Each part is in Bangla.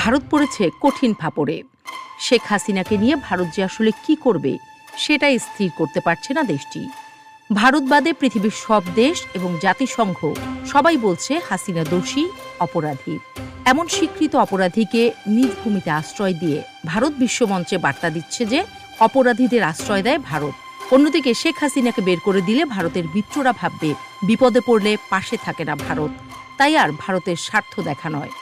ভারত পড়েছে কঠিন ফাপড়ে। শেখ হাসিনাকে নিয়ে ভারত যে আসলে কি করবে, সেটাই স্থির করতে পারছে না দেশটি। ভারত বাদে পৃথিবীর সব দেশ এবং জাতিসংঘ, সবাই বলছে হাসিনা দোষী, অপরাধী। এমন স্বীকৃত অপরাধীকে নিজ ভূমিতে আশ্রয় দিয়ে ভারত বিশ্বমঞ্চে বার্তা দিচ্ছে যে অপরাধীদের আশ্রয় দেয় ভারত। অন্যদিকে শেখ হাসিনাকে বের করে দিলে ভারতের মিত্ররা ভাববে, বিপদে পড়লে পাশে থাকে না ভারত। তাই আর ভারতের স্বার্থ দেখা নয়।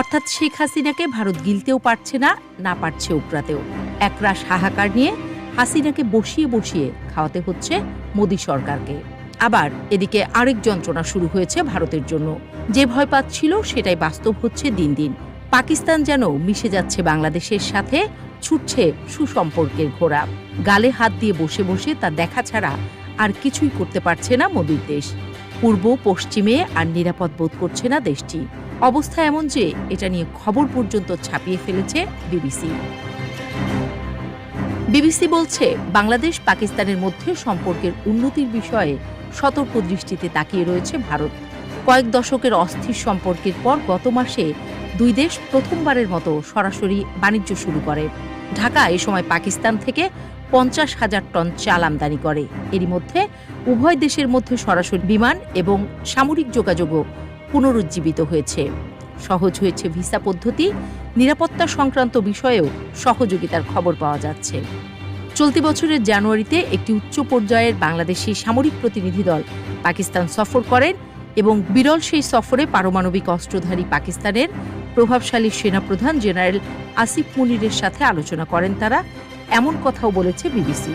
অর্থাৎ শেখ হাসিনাকে ভারত গিলতেও পারছে না না পারছে উপরাতেও একরাশ হাহাকার নিয়ে হাসিনাকে বসিয়ে বসিয়ে খাওয়াতে হচ্ছে মোদী সরকারকে। আবার এদিকে আরেক যন্ত্রণা শুরু হয়েছে ভারতের জন্য। যে ভয় পাচ্ছিল সেটাই বাস্তব হচ্ছে দিন দিন। পাকিস্তান যেন মিশে যাচ্ছে বাংলাদেশের সাথে, ছুটছে সুসম্পর্কের ঘোড়া। গালে হাত দিয়ে বসে বসে তা দেখা ছাড়া আর কিছুই করতে পারছে না মোদীর দেশ। পূর্ব, পশ্চিমে আর নিরাপদ বোধ করছে না দেশটি। অবস্থা এমন যে এটা নিয়ে খবর পর্যন্ত ছাপিয়ে ফেলেছে বিবিসি। বিবিসি বলছে, বাংলাদেশ পাকিস্তানের মধ্যে সম্পর্কের উন্নতির বিষয়ে সতর্ক দৃষ্টিতে তাকিয়ে রয়েছে ভারত। কয়েক দশকের অস্থির সম্পর্কের পর গত মাসে দুই দেশ প্রথমবারের মতো সরাসরি বাণিজ্য শুরু করে। ঢাকা এ সময় পাকিস্তান থেকে পঞ্চাশ হাজার টন চাল আমদানি করে। এরই মধ্যে উভয় দেশের মধ্যে সরাসরি বিমান এবং সামরিক যোগাযোগও পুনরুজ্জীবিত হয়েছে। সহজ হয়েছে ভিসা পদ্ধতি, নিরাপত্তা সংক্রান্ত বিষয়েও সহযোগিতার খবর পাওয়া যাচ্ছে। চলতি বছরের জানুয়ারিতে একটি উচ্চ পর্যায়ের বাংলাদেশি সামরিক প্রতিনিধি দল পাকিস্তান সফর করেন এবং বিরল সেই সফরে পারমাণবিক অস্ত্রধারী পাকিস্তানের প্রভাবশালী সেনাপ্রধান জেনারেল আসিফ মুনিরের সাথে আলোচনা করেন তারা। এমন কথাও বলেছে বিবিসি।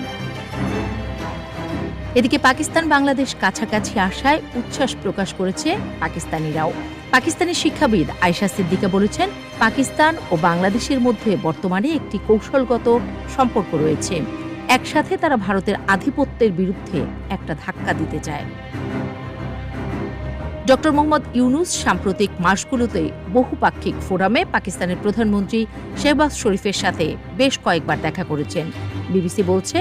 এদিকে পাকিস্তান বাংলাদেশ কাছাকাছি আসায় উচ্ছ্বাস প্রকাশ করেছে পাকিস্তানিরাও। পাকিস্তানি শিক্ষাবিদ আয়সা সিদ্দিকা বলেছেন, পাকিস্তান ও বাংলাদেশের মধ্যে বর্তমানে একটি কৌশলগত সম্পর্ক রয়েছে। একসাথে তারা ভারতের আধিপত্যের বিরুদ্ধে একটা ধাক্কা দিতে চায়। ডক্টর মোহাম্মদ ইউনুস সাম্প্রতিক মাসগুলোতে বহুপাক্ষিক ফোরামে পাকিস্তানের প্রধানমন্ত্রী শেহবাজ শরীফের সাথে বেশ কয়েকবার দেখা করেছেন। বিবিসি বলছে,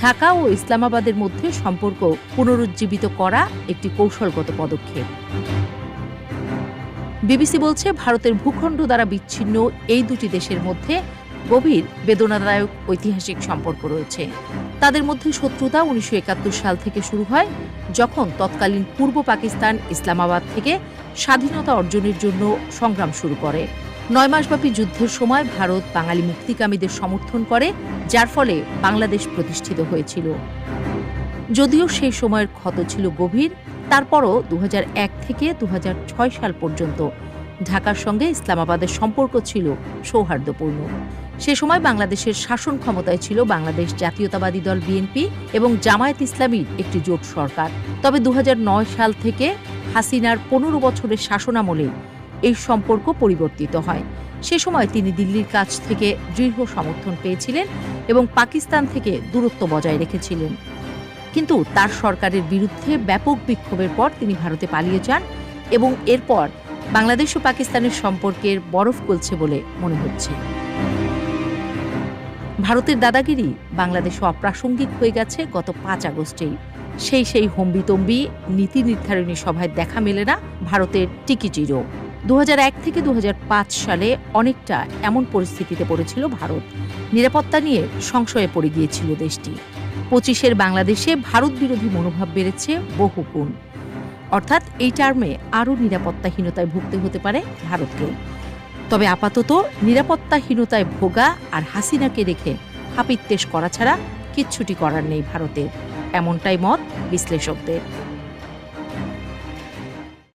ঢাকা ও ইসলামাবাদের মধ্যে সম্পর্ক পুনরুজ্জীবিত করা একটি কৌশলগত পদক্ষেপ। বিবিসি বলছে, ভারতের ভূখণ্ড দ্বারা বিচ্ছিন্ন এই দুটি দেশের মধ্যে গভীর বেদনাদায়ক ঐতিহাসিক সম্পর্ক রয়েছে। তাদের মধ্যে শত্রুতা উনিশশো একাত্তর সাল থেকে শুরু হয়, যখন তৎকালীন পূর্ব পাকিস্তান ইসলামাবাদ থেকে স্বাধীনতা অর্জনের জন্য সংগ্রাম শুরু করে। নয় মাসব্যাপী যুদ্ধের সময় ভারত বাঙালি মুক্তিকামীদের সমর্থন করে, যার ফলে বাংলাদেশ প্রতিষ্ঠিত হয়েছিল। যদিও সেই সময়ের ক্ষত ছিল গভীর, তারপরও দু হাজার এক থেকে দু হাজার ছয় সাল পর্যন্ত ঢাকার সঙ্গে ইসলামাবাদের সম্পর্ক ছিল সৌহার্দ্যপূর্ণ। সে সময় বাংলাদেশের শাসন ক্ষমতায় ছিল বাংলাদেশ জাতীয়তাবাদী দল বিএনপি এবং জামায়াত ইসলামীর একটি জোট সরকার। তবে দু হাজার নয় সাল থেকে হাসিনার পনেরো বছরের শাসনামলে এই সম্পর্ক পরিবর্তিত হয়। সে সময় তিনি দিল্লির কাছ থেকে দৃঢ় সমর্থন পেয়েছিলেন এবং পাকিস্তান থেকে দূরত্ব বজায় রেখেছিলেন। কিন্তু তার সরকারের বিরুদ্ধে ব্যাপক বিক্ষোভের পর তিনি ভারতে পালিয়ে যান এবং এরপর বাংলাদেশ ও পাকিস্তানের সম্পর্কের বরফ গলছে বলে মনে হচ্ছে। ভারতের দাদাগিরি বাংলাদেশে অপ্রাসঙ্গিক হয়ে গেছে গত পাঁচ আগস্টেই। সেই সেই হম্বিতম্বি, নীতি নির্ধারণী সভায় দেখা মেলে না ভারতের টিকিটিরও। দু থেকে দু হাজার পাঁচ সালে অনেকটা এমন পরিস্থিতিতে পড়েছিল ভারত। নিরাপত্তা নিয়ে সংশয়ে পড়ে গিয়েছিল দেশটি। পঁচিশের বাংলাদেশে ভারত বিরোধী মনোভাব বেড়েছে বহু গুণ অর্থাৎ এই টার্মে আরও নিরাপত্তাহীনতায় ভুগতে হতে পারে ভারতকে। তবে আপাতত নিরাপত্তাহীনতায় ভোগা আর হাসিনাকে রেখে হাপিত্যেশ করা ছাড়া কিচ্ছুটি করার নেই ভারতের। এমনটাই মত বিশ্লেষকদের।